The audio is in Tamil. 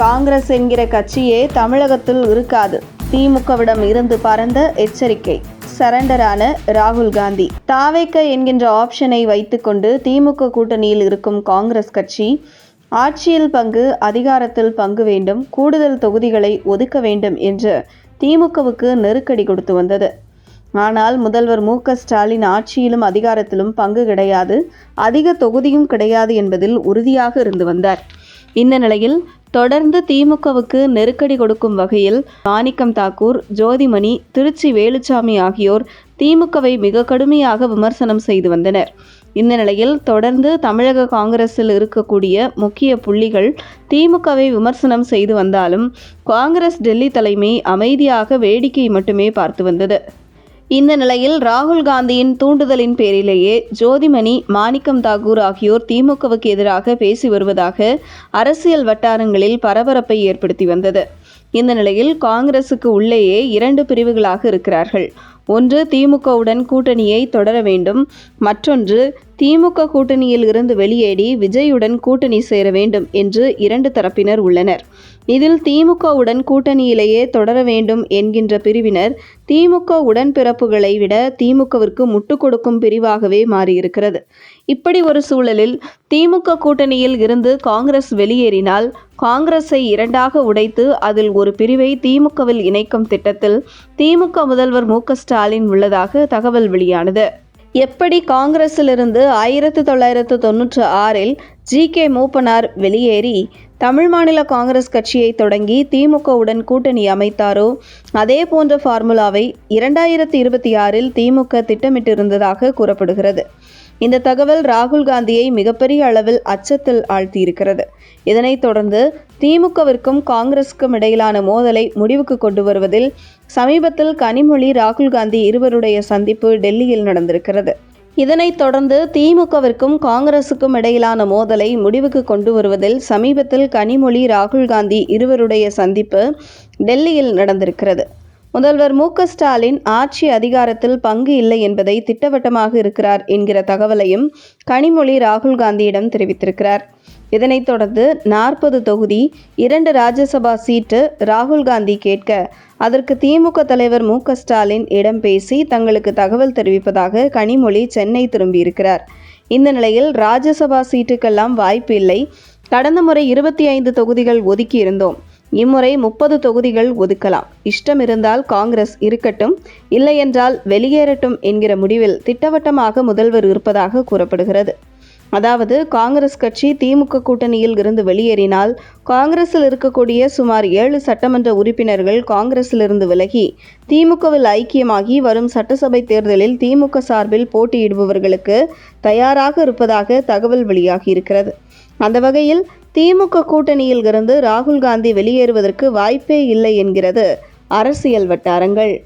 காங்கிரஸ் என்கிற கட்சியே தமிழகத்தில் இருக்காது. திமுகவிடம் இருந்து பறந்த எச்சரிக்கை. சரண்டரான ராகுல் காந்தி. தாவேக்க என்கின்ற ஆப்ஷனை வைத்துக்கொண்டு திமுக கூட்டணியில் இருக்கும் காங்கிரஸ் கட்சி ஆட்சியில் பங்கு அதிகாரத்தில் பங்கு வேண்டும் கூடுதல் தொகுதிகளை ஒதுக்க வேண்டும் என்று திமுகவுக்கு நெருக்கடி கொடுத்து வந்தது. ஆனால் முதல்வர் மு க ஸ்டாலின் ஆட்சியிலும் அதிகாரத்திலும் பங்கு கிடையாது. அதிக தொகுதியும் கிடையாது என்பதில் உறுதியாக இருந்து வந்தார். இந்த நிலையில் தொடர்ந்து திமுகவுக்கு நெருக்கடி கொடுக்கும் வகையில் மாணிக்கம் தாக்கூர் ஜோதிமணி திருச்சி வேலுச்சாமி ஆகியோர் திமுகவை மிக கடுமையாக விமர்சனம் செய்து வந்தனர். இந்த நிலையில் தொடர்ந்து தமிழக காங்கிரஸில் இருக்கக்கூடிய முக்கிய புள்ளிகள் திமுகவை விமர்சனம் செய்து வந்தாலும் காங்கிரஸ் டெல்லி தலைமை அமைதியாக வேடிக்கை மட்டுமே பார்த்து வந்தது. இந்த நிலையில் ராகுல் காந்தியின் தூண்டுதலின் பேரிலேயே ஜோதிமணி மாணிக்கம் தாகூர் ஆகியோர் திமுகவுக்கு எதிராக பேசி வருவதாக அரசியல் வட்டாரங்களில் பரபரப்பை ஏற்படுத்தி வந்தது. இந்த நிலையில் காங்கிரசுக்கு உள்ளேயே இரண்டு பிரிவுகளாக இருக்கிறார்கள். ஒன்று திமுகவுடன் கூட்டணியை தொடர வேண்டும். மற்றொன்று திமுக கூட்டணியில் இருந்து வெளியேறி விஜயுடன் கூட்டணி சேர வேண்டும் என்று இரண்டு தரப்பினர் உள்ளனர். இதில் திமுகவுடன் கூட்டணியிலேயே தொடர வேண்டும் என்கின்ற பிரிவினர் திமுக உடன்பிறப்புகளை விட திமுகவிற்கு முட்டுக் கொடுக்கும் பிரிவாகவே மாறியிருக்கிறது. இப்படி ஒரு சூழலில் திமுக கூட்டணியில் இருந்து காங்கிரஸ் வெளியேறினால் காங்கிரஸை இரண்டாக உடைத்து அதில் ஒரு பிரிவை திமுகவில் இணைக்கும் திட்டத்தில் திமுக முதல்வர் மு ஸ்டாலின் உள்ளதாக தகவல் வெளியானது. எப்படி காங்கிரஸிலிருந்து ஆயிரத்து தொள்ளாயிரத்து தொன்னூற்று ஆறில் ஜி. கே. மூப்பனார் வெளியேறி தமிழ் மாநில காங்கிரஸ் கட்சியை தொடங்கி திமுகவுடன் கூட்டணி அமைத்தாரோ? அதே போன்ற ஃபார்முலாவை இரண்டாயிரத்தி இருபத்தி ஆறில் திமுக திட்டமிட்டிருந்ததாக கூறப்படுகிறது. இந்த தகவல் ராகுல் காந்தியை மிகப்பெரிய அளவில் அச்சத்தில் ஆழ்த்தியிருக்கிறது. இதனைத் தொடர்ந்து திமுகவிற்கும் காங்கிரஸுக்கும் இடையிலான மோதலை முடிவுக்கு கொண்டு வருவதில் சமீபத்தில் கனிமொழி ராகுல் காந்தி இருவருடைய சந்திப்பு டெல்லியில் நடந்திருக்கிறது. இதனைத் தொடர்ந்து திமுகவிற்கும் காங்கிரசுக்கும் இடையிலான மோதலை முடிவுக்கு கொண்டு வருவதில் சமீபத்தில் கனிமொழி ராகுல் காந்தி இருவருடைய சந்திப்பு டெல்லியில் நடந்திருக்கிறது. முதல்வர் மு ஸ்டாலின் ஆட்சி அதிகாரத்தில் பங்கு இல்லை என்பதை திட்டவட்டமாக இருக்கிறார் என்கிற தகவலையும் கனிமொழி ராகுல் காந்தியிடம் தெரிவித்திருக்கிறார். இதனைத் தொடர்ந்து நாற்பது தொகுதி இரண்டு ராஜ்யசபா சீட்டு ராகுல் காந்தி கேட்க அதற்கு திமுக தலைவர் மு ஸ்டாலின் இடம் பேசி தங்களுக்கு தகவல் தெரிவிப்பதாக கனிமொழி சென்னை திரும்பியிருக்கிறார். இந்த நிலையில் ராஜ்யசபா சீட்டுக்கெல்லாம் வாய்ப்பு இல்லை. கடந்த முறை இருபத்தி ஐந்து தொகுதிகள் ஒதுக்கியிருந்தோம். இம்முறை முப்பது தொகுதிகள் ஒதுக்கலாம். இஷ்டம் இருந்தால் காங்கிரஸ் இருக்கட்டும் இல்லையென்றால் வெளியேறட்டும் என்கிற முடிவில் திட்டவட்டமாக முதல்வர் இருப்பதாக கூறப்படுகிறது. அதாவது காங்கிரஸ் கட்சி திமுக கூட்டணியில் இருந்து வெளியேறினால் காங்கிரஸில் இருக்கக்கூடிய சுமார் ஏழு சட்டமன்ற உறுப்பினர்கள் காங்கிரஸிலிருந்து விலகி திமுகவில் ஐக்கியமாகி வரும் சட்டசபை தேர்தலில் திமுக சார்பில் போட்டியிடுபவர்களுக்கு தயாராக இருப்பதாக தகவல் வெளியாகியிருக்கிறது. அந்த வகையில் திமுக கூட்டணியில் இருந்து ராகுல் காந்தி வெளியேறுவதற்கு வாய்ப்பே இல்லை என்கிறது அரசியல் வட்டாரங்கள்.